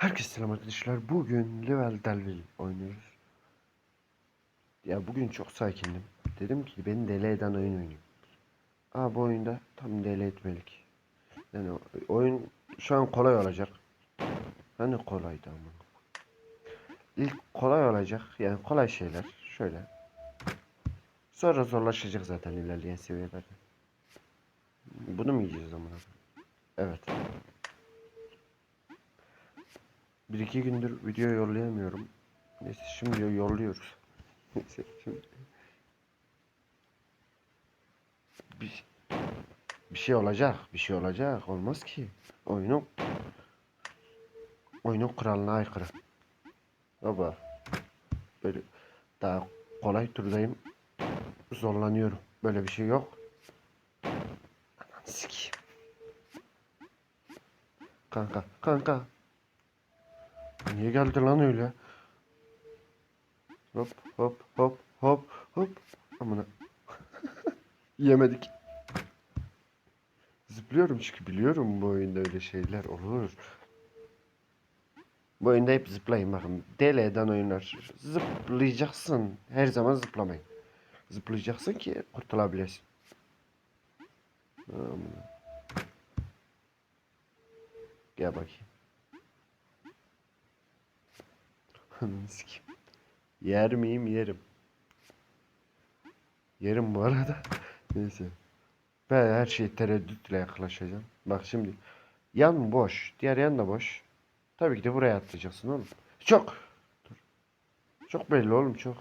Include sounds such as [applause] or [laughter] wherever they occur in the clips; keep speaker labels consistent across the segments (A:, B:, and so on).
A: Herkese selam arkadaşlar. Bugün Level Delvil oynuyoruz. Ya bugün çok sakindim. Dedim ki beni deli eden oyun oynayayım. Aa bu oyunda tam deli etmelik. Yani oyun şu an kolay olacak. Hani kolaydı ama. İlk kolay olacak. Yani kolay şeyler. Şöyle. Sonra zorlaşacak zaten ilerleyen seviyelerde. Bunu mu yiyeceğiz zaman? Evet. Bir iki gündür video yollayamıyorum. Neyse şimdi yolluyoruz. [laughs] Neyse şimdi. Bir, bir şey olacak. Bir şey olacak. Olmaz ki. Oyunun oyunun kuralına aykırı. Baba. Böyle daha kolay turdayım. Zorlanıyorum. Böyle bir şey yok. Ananı sikeyim. Kanka, kanka. Niye geldi lan öyle? Hop hop hop hop hop. Amına. [laughs] Yemedik. Zıplıyorum çünkü biliyorum bu oyunda öyle şeyler olur. Bu oyunda hep zıplayın bakın. Deli eden oyunlar. Zıplayacaksın. Her zaman zıplamayın. Zıplayacaksın ki kurtulabilesin. Amına. Gel bakayım. Ananı sikeyim. Yer miyim? Yerim. Yerim bu arada. Neyse. Ben her şeyi tereddütle yaklaşacağım. Bak şimdi. Yan boş. Diğer yan da boş. Tabii ki de buraya atlayacaksın oğlum. Çok. Dur. Çok belli oğlum çok.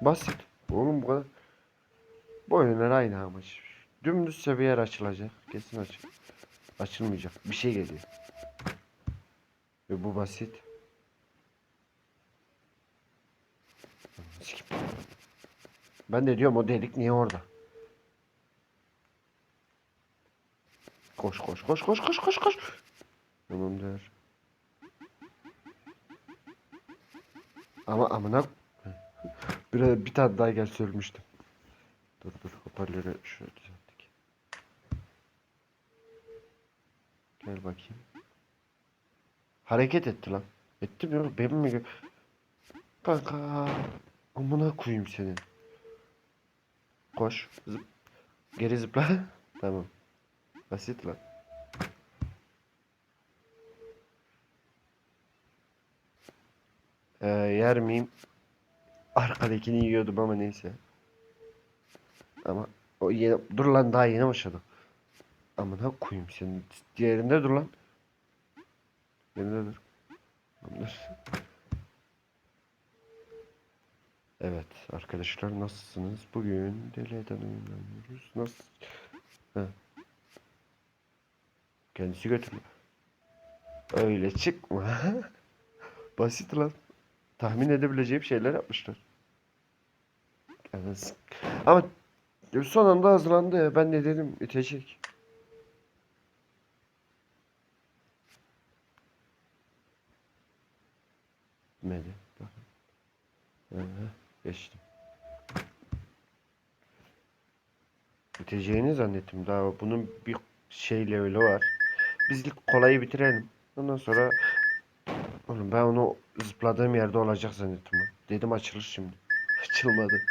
A: Basit. Oğlum bu kadar. Bu oyunlar aynı amaç. Dümdüzse bir yer açılacak. Kesin açıl. Açılmayacak. Bir şey geliyor. Ve bu basit. Ben de diyorum o delik niye orada? Koş koş koş koş koş koş koş. Tamamdır. Ama amına bir, bir tane daha gel söylemiştim. Dur dur hoparlörü şöyle düzelttik. Gel bakayım. Hareket etti lan. Etti mi yok? Ben mi? Kanka. Amına koyayım seni. Koş. Zıp. Geri zıpla. [laughs] tamam. Basit lan. Ee, yer miyim? Arkadakini yiyordum ama neyse. Ama o yeni... Dur lan daha yeni başladım. Amına koyayım senin. Diğerinde dur lan. Yerinde dur. Tamamdır. Evet arkadaşlar nasılsınız? Bugün Deli Eden oyun oynuyoruz. Nasıl? Ha. Kendisi götürme. Öyle çıkma. [laughs] Basit lan. Tahmin edebileceğim şeyler yapmışlar. Evet. Ama son anda hazırlandı. Ben de dedim itecek. Gitmedi. Bakın. Aha, geçtim. Biteceğini zannettim. Daha bunun bir şey leveli var. Biz ilk kolayı bitirelim. Ondan sonra Oğlum ben onu zıpladığım yerde olacak zannettim. Dedim açılır şimdi. [laughs] Açılmadı.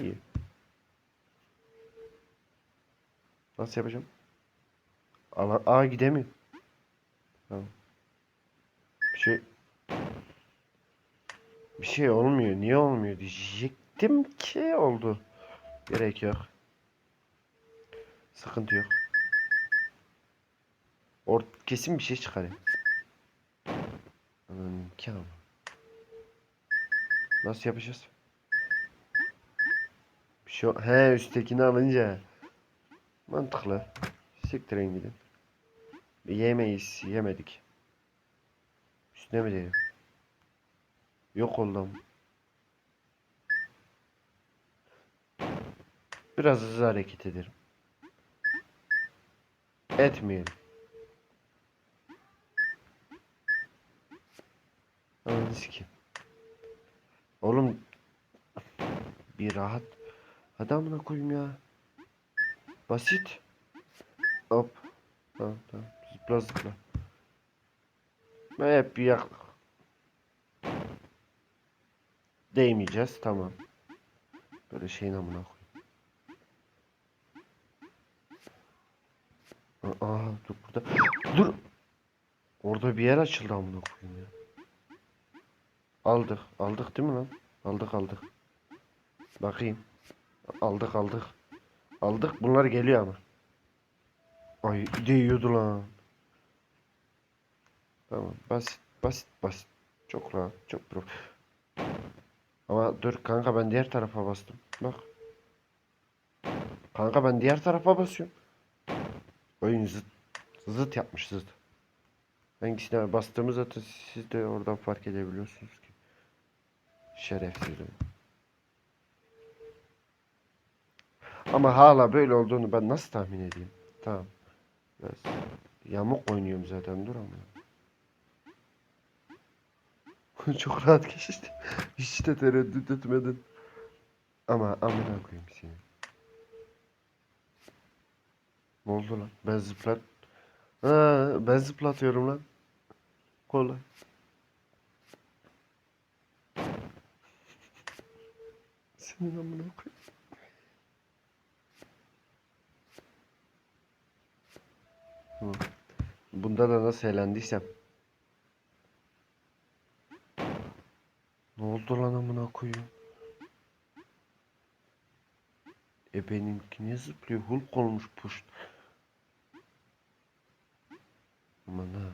A: İyi. Nasıl yapacağım? Aa, aa gidemiyor. Tamam. Bir şey bir şey olmuyor. Niye olmuyor diyecektim ki oldu. Gerek yok. Sıkıntı yok. Or kesin bir şey çıkar ya. Anam ama. Nasıl yapacağız? Bir şey He üsttekini alınca. Mantıklı. Siktirin gidin. Yemeyiz. Yemedik. Mi diyelim? Yok oldum. Biraz hızlı hareket ederim. Etmeyelim. Ananı sikeyim. Oğlum bir rahat. Hadi amına koyayım ya. Basit. Hop. Tamam tamam. Zıpla zıpla. Ve hep bir yak... Değmeyeceğiz tamam. Böyle şeyin amına koyayım. Aa dur burada. Dur. Orada bir yer açıldı amına koyayım ya. Aldık. Aldık değil mi lan? Aldık aldık. Bakayım. Aldık aldık. Aldık. Bunlar geliyor ama. Ay değiyordu lan. Tamam. Basit basit basit. Çok rahat. Çok prof. Ama dur kanka ben diğer tarafa bastım. Bak. Kanka ben diğer tarafa basıyorum. Oyun zıt. Zıt yapmış zıt. Hangisine bastığımı zaten siz de oradan fark edebiliyorsunuz ki. Şerefsiz. oyun. Ama hala böyle olduğunu ben nasıl tahmin edeyim? Tamam. Biraz yamuk oynuyorum zaten dur ama. Çok rahat geçti. [laughs] Hiç de tereddüt etmedin. Ama amına koyayım seni. Ne oldu lan? Ben zıplat. Ha, ben zıplatıyorum lan. Kolay. Senin amına koyayım. Bunda da nasıl eğlendiysem. Ne oldu lan amına koyayım? E benimki niye zıplıyor? Hulk olmuş puş. Aman ha.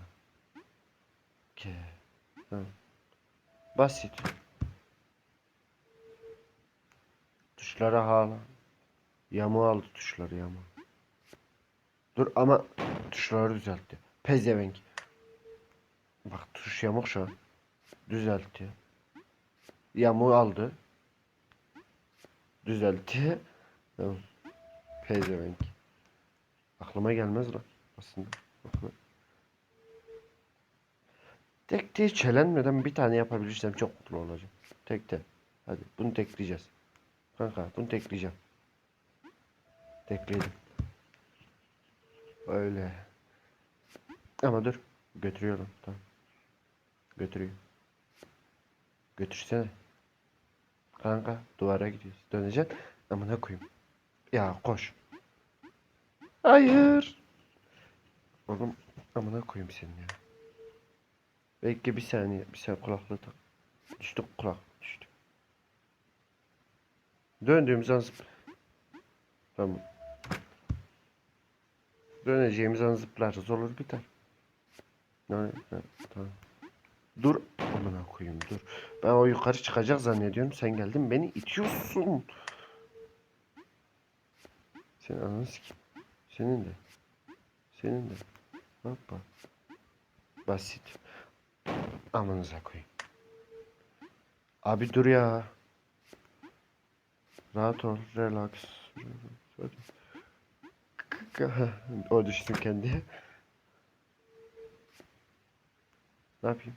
A: Ke. Ha. Basit. Tuşlara hala. Yamu aldı tuşları yamu. Dur ama tuşları düzeltti. Pezevenk. Bak tuş yamuk şu an. Düzeltti. Yamu aldı. Düzeltti. Pezevenk. Aklıma gelmez lan aslında. Aklıma. Tek tek çelenmeden bir tane yapabilirsem çok mutlu olacağım. Tek tek. Hadi bunu tekleyeceğiz. Kanka bunu tekleyeceğim. Tekledim. Öyle. Ama dur. Götürüyorum. Tamam. Götürüyor. Götürsene. Kanka duvara gidiyoruz. Döneceksin. Amına koyayım. Ya koş. Hayır. Oğlum amına koyayım seni ya. Belki bir saniye. Bir saniye kulaklığı tak. Düştü kulak. Düştü. Döndüğümüz an Tamam. Döneceğimiz an zıplarız olur biter. Ne, tamam. Dur amına koyayım dur. Ben o yukarı çıkacak zannediyorum. Sen geldin beni itiyorsun. Senin ananı sikeyim. Senin de. Senin de. Hoppa. Basit. Amanıza koyayım. Abi dur ya. Rahat ol. Relax. [laughs] O düşsün kendi. Ne yapayım?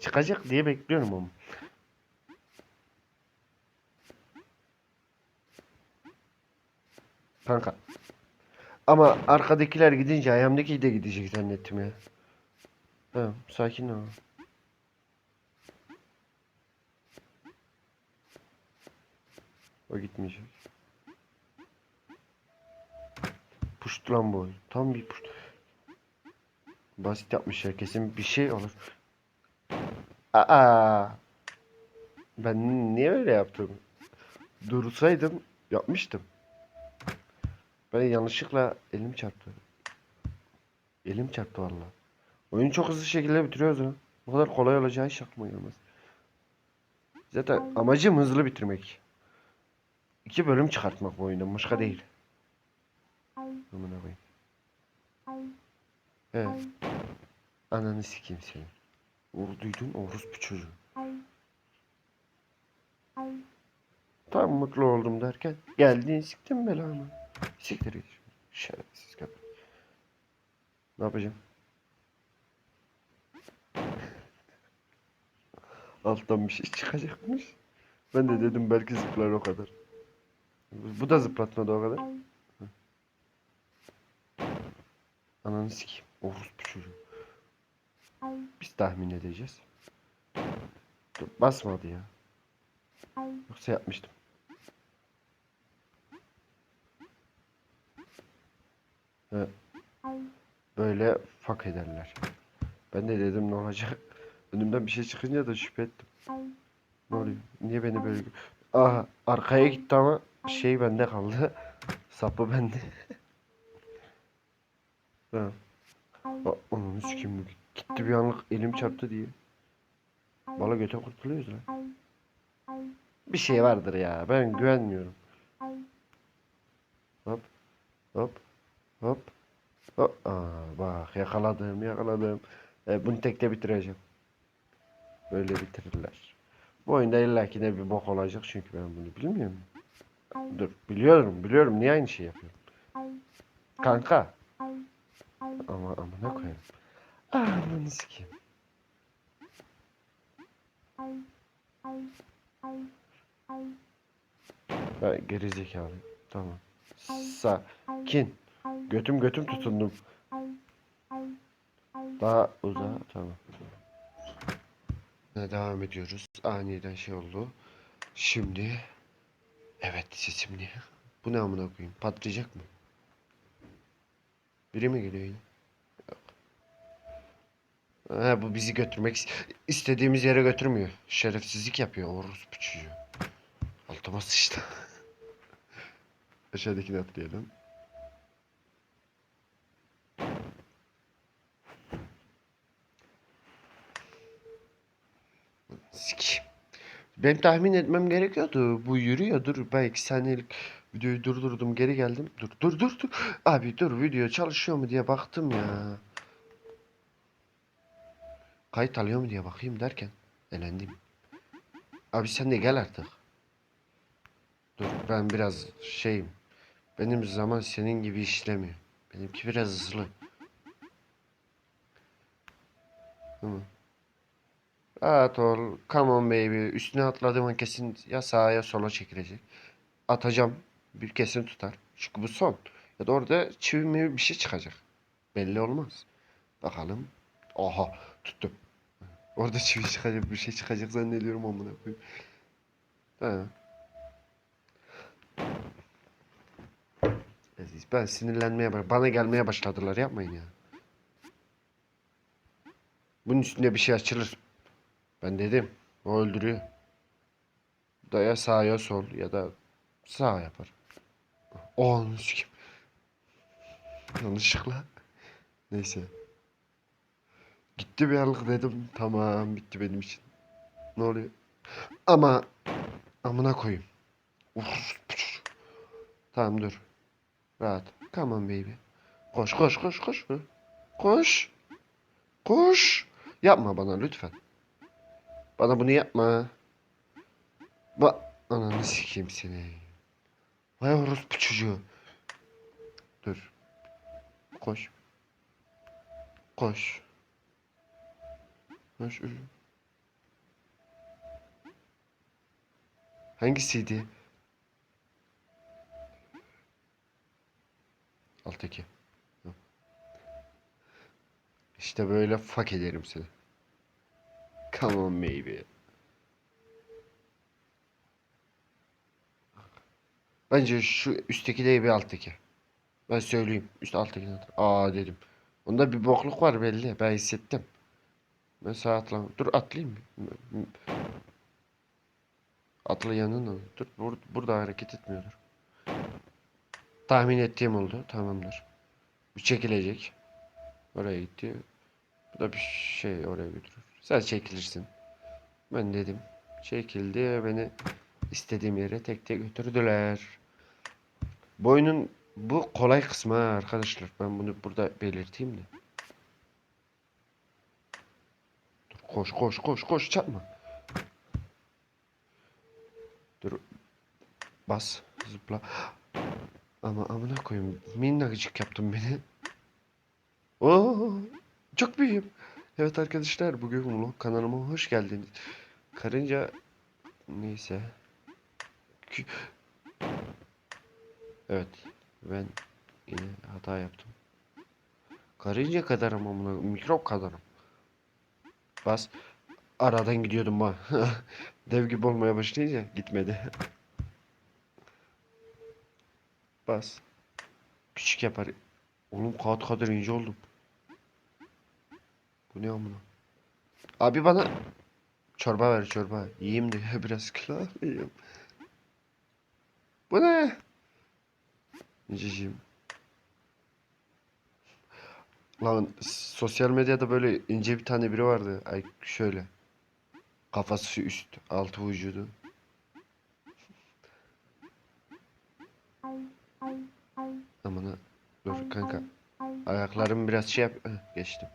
A: Çıkacak diye bekliyorum ama. Kanka. Ama arkadakiler gidince ayağımdaki de gidecek zannettim ya. Tamam sakin ol. O gitmeyecek. Puştu lan bu. Tam bir puşt. Basit yapmışlar kesin bir şey olur. Aa. Ben niye öyle yaptım? Dursaydım yapmıştım. Ben yanlışlıkla elim çarptı. Elim çarptı valla. Oyunu çok hızlı şekilde bitiriyoruz. Bu kadar kolay olacağı hiç aklıma gelmez. Zaten amacım hızlı bitirmek. İki bölüm çıkartmak bu oyundan başka değil. Amına koyayım. Evet. Ananı sikeyim seni. Vurduydun orospu çocuğu. Tam mutlu oldum derken geldin siktin belamı. Siktir git. Şerefsiz köpek. Ne yapacağım? Alttan bir şey çıkacakmış. Ben de dedim belki zıplar o kadar. Bu da zıplatmadı o kadar. Ananı sikeyim. Orospu çocuğu. Biz tahmin edeceğiz. Dur, basmadı ya. Yoksa yapmıştım. Evet. Böyle fak ederler. Ben de dedim ne olacak? Önümden bir şey çıkınca da şüphe ettim. Ne oluyor? Niye beni böyle... Aha arkaya gitti ama şey bende kaldı. [laughs] Sapı bende. [laughs] ha. Onun sikeyim gitti bir anlık elim çarptı diye. Bala göte kurtuluyoruz lan. Bir şey vardır ya. Ben güvenmiyorum. Hop. Hop. Hop. Hop. Aa, bak yakaladım yakaladım. E, bunu tekte bitireceğim. Böyle bitirirler. Bu oyunda illaki de bir bok olacak çünkü ben bunu bilmiyorum. Dur biliyorum biliyorum niye aynı şey yapıyorum. Kanka. Ama ama ne Amanı sikeyim. Ben geri zekalı. Tamam. Sakin. Götüm götüm tutundum. Daha uzağa tamam. Devam ediyoruz. Aniden şey oldu. Şimdi evet sesim ne? Bu ne amına koyayım? Patlayacak mı? Biri mi geliyor yine? Ha, bu bizi götürmek is- istediğimiz yere götürmüyor. Şerefsizlik yapıyor orospu çocuğu. Altıma sıçtı. [laughs] Aşağıdakini atlayalım. Sikeyim. Ben tahmin etmem gerekiyordu. Bu yürüyor. Dur ben iki saniyelik videoyu durdurdum. Geri geldim. Dur dur dur dur. Abi dur video çalışıyor mu diye baktım ya. Kayıt alıyor mu diye bakayım derken elendim. Abi sen de gel artık. Dur ben biraz şeyim. Benim zaman senin gibi işlemiyor. Benimki biraz hızlı. Tamam. Rahat ol. Come on baby. Üstüne atladığım kesin ya sağa ya sola çekilecek. Atacağım. Bir kesin tutar. Çünkü bu son. Ya da orada çivi bir şey çıkacak. Belli olmaz. Bakalım. Aha tuttum. Orada çivi çıkacak bir şey çıkacak zannediyorum amına koyayım. Ha. Aziz, Ben sinirlenmeye baş- bana gelmeye başladılar yapmayın ya. Bunun üstünde bir şey açılır. Ben dedim. O öldürüyor. Da ya sağ ya sol ya da sağ yapar. O onu sikim. Yanlışlıkla. Neyse. Gitti bir anlık dedim. Tamam bitti benim için. Ne oluyor? Ama amına koyayım. Uf. Tamam dur. Rahat. Come on baby. Koş koş koş koş. Koş. Koş. Yapma bana lütfen. Bana bunu yapma. Ba ananı sikeyim seni. Vay orospu çocuğu. Dur. Koş. Koş. Koş. Hangisiydi? Alttaki. İşte böyle fuck ederim seni. Come on baby. Bence şu üstteki değil bir alttaki. Ben söyleyeyim. Üst alttakini at. Aa dedim. Onda bir bokluk var belli. Ben hissettim. Ben sağa atlam. Dur atlayayım. mı? Atla yanına. Dur bur burada hareket etmiyordur. Tahmin ettiğim oldu. Tamamdır. Bir çekilecek. Oraya gitti. Bu da bir şey oraya götürür. Sen çekilirsin. Ben dedim. Çekildi beni istediğim yere tek tek götürdüler. Bu oyunun bu kolay kısmı arkadaşlar. Ben bunu burada belirteyim de. Dur, koş koş koş koş çarpma. Dur. Bas zıpla. Ama amına koyayım minnacık yaptın beni. Oo, çok büyüğüm. Evet arkadaşlar bugün vlog kanalıma hoş geldiniz. Karınca Neyse. Evet. Ben yine hata yaptım. Karınca kadarım amına mikrop kadarım. Bas. Aradan gidiyordum bak. [laughs] Dev gibi olmaya başlayınca gitmedi. Bas. Küçük yapar. Oğlum kağıt kadar ince oldum. Bu ne amına? Abi bana çorba ver çorba. Yiyeyim de [laughs] biraz kilo alayım. Bu ne? İnceciğim. Lan sosyal medyada böyle ince bir tane biri vardı. Ay şöyle. Kafası üst, altı vücudu. Amına dur kanka. Ayaklarım biraz şey yap. Heh, geçtim.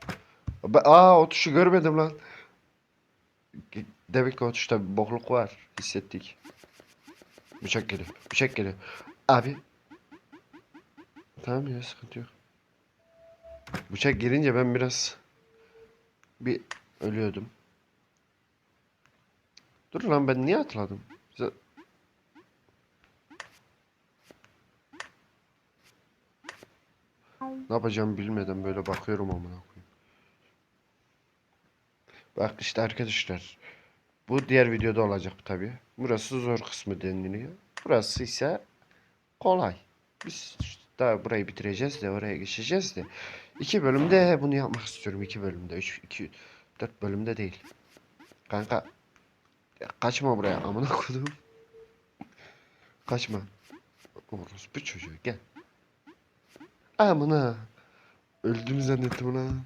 A: Aa o tuşu görmedim lan. Demek ki o tuşta bir bokluk var. Hissettik. Bıçak geliyor. Bıçak geliyor. Abi. Tamam ya sıkıntı yok. Bıçak girince ben biraz bir ölüyordum. Dur lan ben niye atladım? Bize- Ne yapacağımı bilmeden böyle bakıyorum amına koyayım. Bak işte arkadaşlar. Bu diğer videoda olacak tabi. Burası zor kısmı deniliyor. Burası ise kolay. Biz daha burayı bitireceğiz de oraya geçeceğiz de. İki bölümde bunu yapmak istiyorum. iki bölümde. Üç, iki, dört bölümde değil. Kanka. kaçma buraya amına kodum. Kaçma. Orospu çocuğu gel. Amına. Öldüm zannettim lan.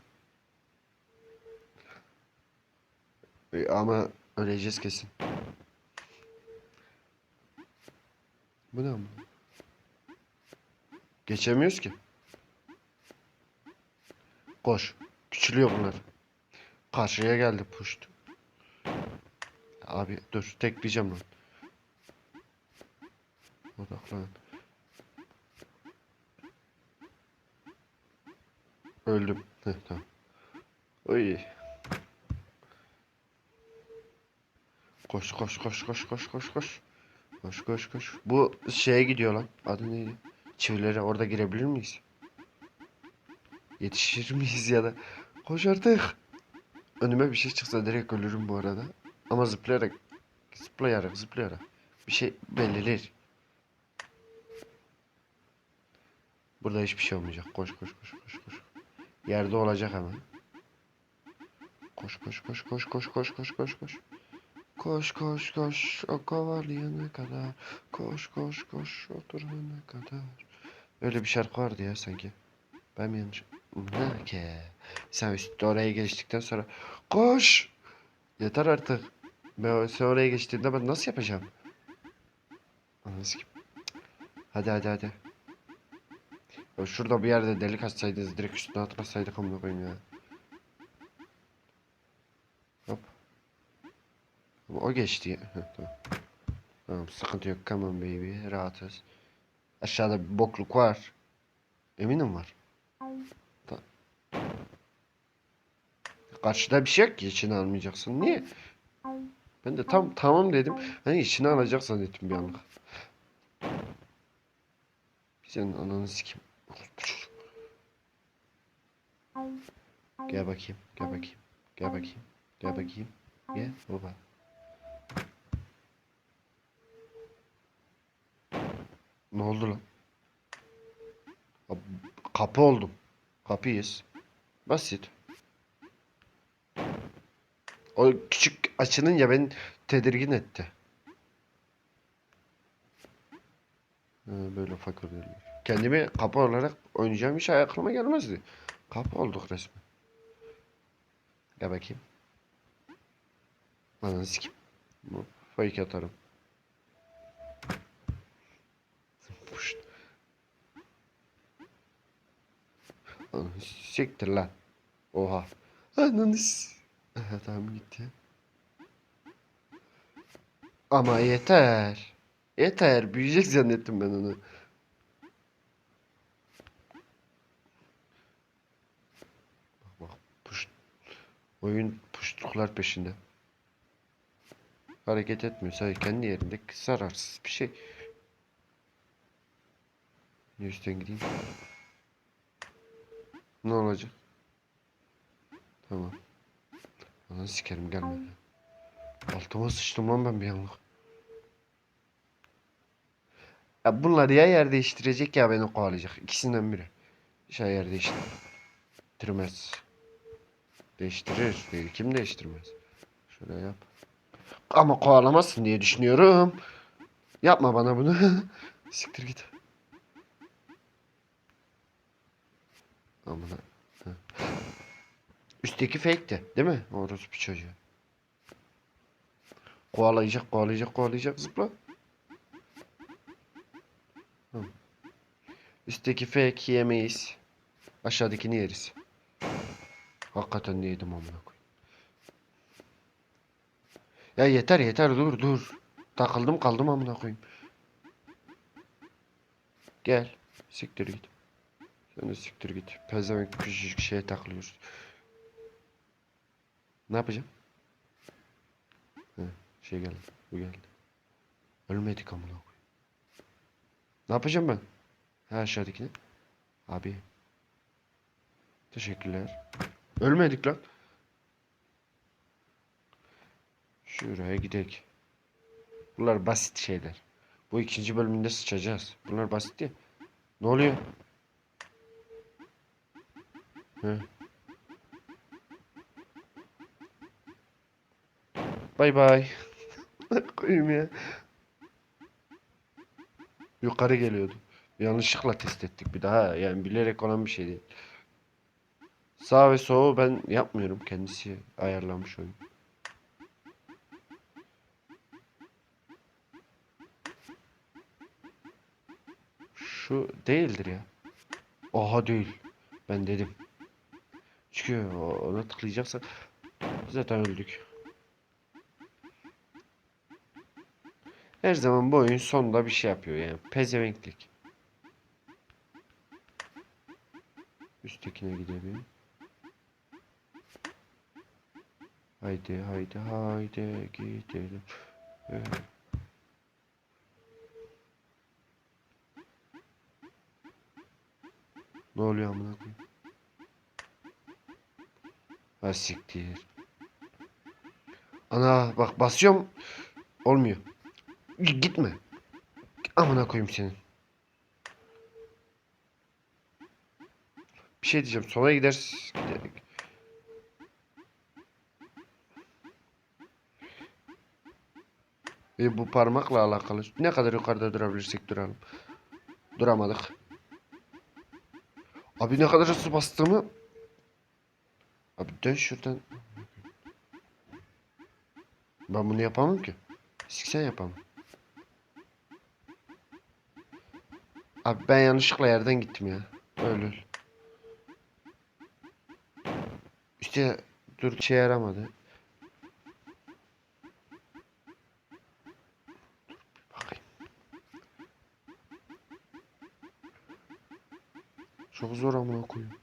A: E, ama öleceğiz kesin. Bu ne ama? Geçemiyoruz ki. Koş. Küçülüyor bunlar. Karşıya geldi puşt. Abi dur tekleyeceğim lan. Odaklan. Öldüm. Heh, tamam. Oy. Koş koş koş koş koş koş koş. Koş koş koş. Bu şeye gidiyor lan. Adı neydi? Çivilere orada girebilir miyiz? Yetişir miyiz ya da? Koş artık. Önüme bir şey çıksa direkt ölürüm bu arada. Ama zıplayarak zıplayarak zıplayarak bir şey belirler. Burada hiçbir şey olmayacak. Koş koş koş koş koş. Yerde olacak ama. Koş koş koş koş koş koş koş koş koş. Koş koş koş o kovalayana kadar. Koş koş koş oturana kadar. Öyle bir şarkı vardı ya sanki. Ben mi yanlış? Ne ki? Sen üstte oraya geçtikten sonra koş. Yeter artık. Ben sen oraya geçtiğinde ben nasıl yapacağım? Anasını? Hadi hadi hadi. Ya şurada bir yerde delik açsaydınız direkt üstüne atlasaydık amına koyayım ya. Hop. O geçti. Tamam sıkıntı yok. Come on baby. Rahatız. Aşağıda bir bokluk var. Eminim var. Karşıda bir şey yok ki içine almayacaksın. Niye? Ben de tam tamam dedim. Hani içine alacak zannettim bir anlık. Senin ananı sikim. Gel bakayım. Gel bakayım. Gel bakayım. Gel bakayım. Gel baba. Ne oldu lan? Kapı oldum. Kapıyız. Basit. O küçük açılınca beni tedirgin etti. Ha, böyle oluyorlar. Kendimi kapı olarak oynayacağım hiç aklıma gelmezdi. Kapı olduk resmen. Gel bakayım. Ananı sikim. Fake atarım. Puşt. Ananı siktir lan. Oha. Ananı s- Aha, tamam gitti. Ama yeter. Yeter. Büyüyecek zannettim ben onu. Bak bak. Puş. Oyun puştluklar peşinde. Hareket etmiyor. Sadece kendi yerinde zararsız bir şey. Üstten gideyim? Ne olacak? Tamam. Ananı sikerim gelme. Altıma sıçtım lan ben bir anlık. Ya bunlar ya yer değiştirecek ya beni kovalayacak. İkisinden biri. Şey yer değiştirmez. Değiştirir. Değil. Kim değiştirmez? Şöyle yap. Ama kovalamazsın diye düşünüyorum. Yapma bana bunu. [laughs] Siktir git. Amına. Üstteki fake'ti, değil mi? Orospu çocuğu. Kovalayacak, kovalayacak, kovalayacak zıpla. Hı. Üstteki fake yemeyiz. Aşağıdakini yeriz. Hakikaten de yedim amına. Ya yeter yeter dur dur. Takıldım kaldım amına koyayım. Gel. Siktir git. Sen de siktir git. Pezevenk küçücük şeye takılıyoruz. Ne yapacağım? He, şey geldi. Bu geldi. Ölmedik amına koyayım. Ne yapacağım ben? Ha aşağıdakine. Abi. Teşekkürler. Ölmedik lan. Şuraya gidelim. Bunlar basit şeyler. Bu ikinci bölümünde sıçacağız. Bunlar basit değil. Ne oluyor? Bay bay. Koyayım ya. Yukarı geliyordu. Yanlışlıkla test ettik bir daha. Yani bilerek olan bir şey değil. Sağ ve solu ben yapmıyorum. Kendisi ayarlamış oyun. Şu değildir ya. Oha değil. Ben dedim. O- ona tıklayacaksak zaten öldük. Her zaman bu oyun sonunda bir şey yapıyor yani. Pezevenklik. Üsttekine gidelim. Haydi haydi haydi gidelim. Ee, Ne oluyor amına koyayım? Ha. Ana bak basıyorum. Olmuyor. Gitme. Amına koyayım senin. Bir şey diyeceğim. Sola gider. giderek. E, bu parmakla alakalı. Ne kadar yukarıda durabilirsek duralım. Duramadık. Abi ne kadar hızlı bastığımı. Abi dön şuradan. Ben bunu yapamam ki. Siksen yapamam. Abi ben yanlışlıkla yerden gittim ya. Öyle öyle. İşte dur şey yaramadı. Çok zor amına koyayım.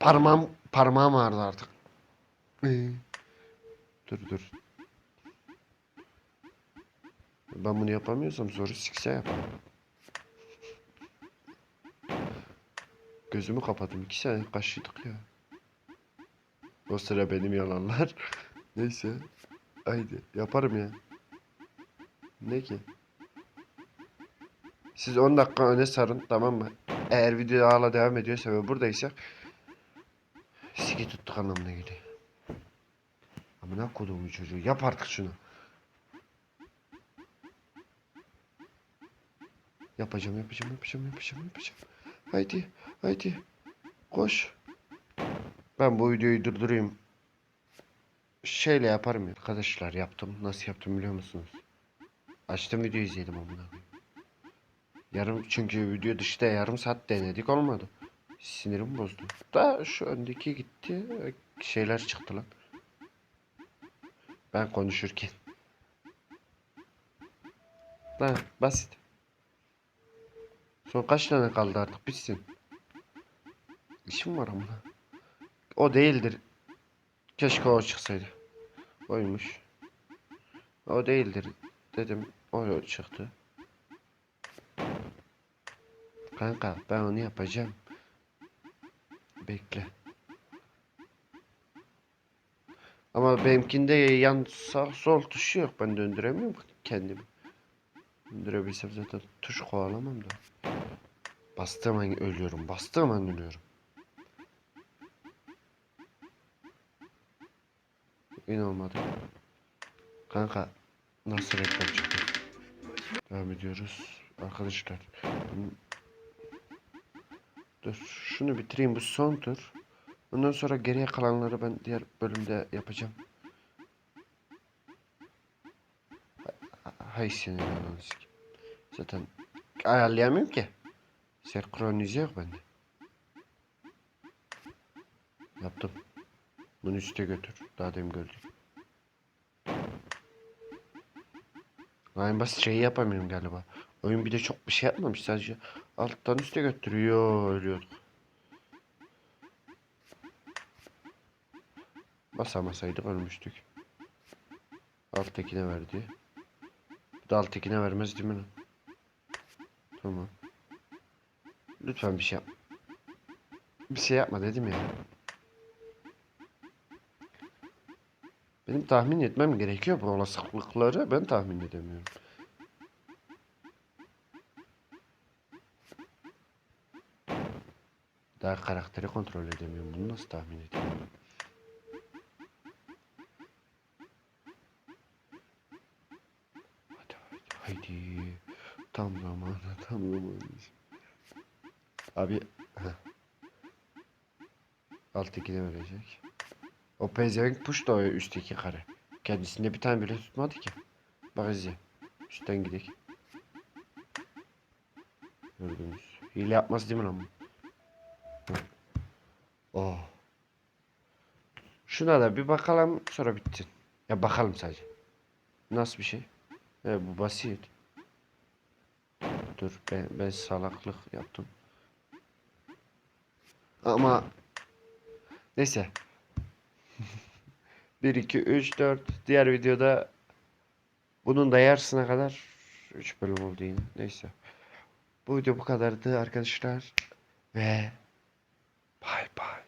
A: Parmağım parmağım ağrıdı artık. Ee, dur dur. Ben bunu yapamıyorsam zoru sikse yaparım. Gözümü kapadım. iki sene kaşıdık ya. O sıra benim yalanlar. [laughs] Neyse. Haydi yaparım ya. Ne ki? Siz 10 dakika öne sarın tamam mı? Eğer video hala devam ediyorsa ve buradaysak Siki tuttuk anlamına geliyor. Amına koduğumun çocuğu yap artık şunu. Yapacağım yapacağım yapacağım yapacağım yapacağım. Haydi haydi koş. Ben bu videoyu durdurayım. Şeyle yaparım ya. Arkadaşlar yaptım. Nasıl yaptım biliyor musunuz? Açtım video izledim amına. Yarım çünkü video dışta yarım saat denedik olmadı. Sinirim bozdu. Da şu öndeki gitti. Şeyler çıktı lan. Ben konuşurken. Lan basit. Son kaç tane kaldı artık bitsin. İşim var ama. O değildir. Keşke o çıksaydı. Oymuş. O değildir dedim. O çıktı. Kanka ben onu yapacağım. Bekle. Ama benimkinde yan sağ sol tuşu yok. Ben döndüremiyorum kendimi. Döndürebilsem zaten tuş kovalamam da. Bastığım an ölüyorum. Bastığım an ölüyorum. Yine olmadı. Kanka nasıl reklam çıktı? Devam ediyoruz. Arkadaşlar. Dur şunu bitireyim bu son tur. Ondan sonra geriye kalanları ben diğer bölümde yapacağım. Ha- Hay senin ananı. Zaten ayarlayamıyorum ki. Senkronize yok bende. Yaptım. Bunu üste götür. Daha demin gördük. En basit şeyi yapamıyorum galiba. Oyun bir de çok bir şey yapmamış. Sadece alttan üste götürüyor. Ölüyorduk. Basamasaydık ölmüştük. Alttakine verdi. Bu da alttakine vermez değil mi? Tamam. Lütfen bir şey yap. Bir şey yapma dedim ya. Benim tahmin etmem gerekiyor bu olasılıkları. Ben tahmin edemiyorum. Karakteri kontrol edemiyorum. Bunu nasıl tahmin edeyim? Hadi haydi. Haydi. Tam zamanı tam zamanı. Abi. heh. Alttakine verecek. O pezevenk push da o üstteki kare. Kendisinde bir tane bile tutmadı ki. Bak izle. Üstten gidelim. Gördünüz. Hile yapmaz değil mi lan bu? Oh. Şuna da bir bakalım sonra bitsin. Ya bakalım sadece. Nasıl bir şey? E, bu basit. Dur ben, ben salaklık yaptım. Ama neyse. 1 2 3 4 diğer videoda bunun da yarısına kadar 3 bölüm oldu yine. Neyse. Bu video bu kadardı arkadaşlar ve bay bay.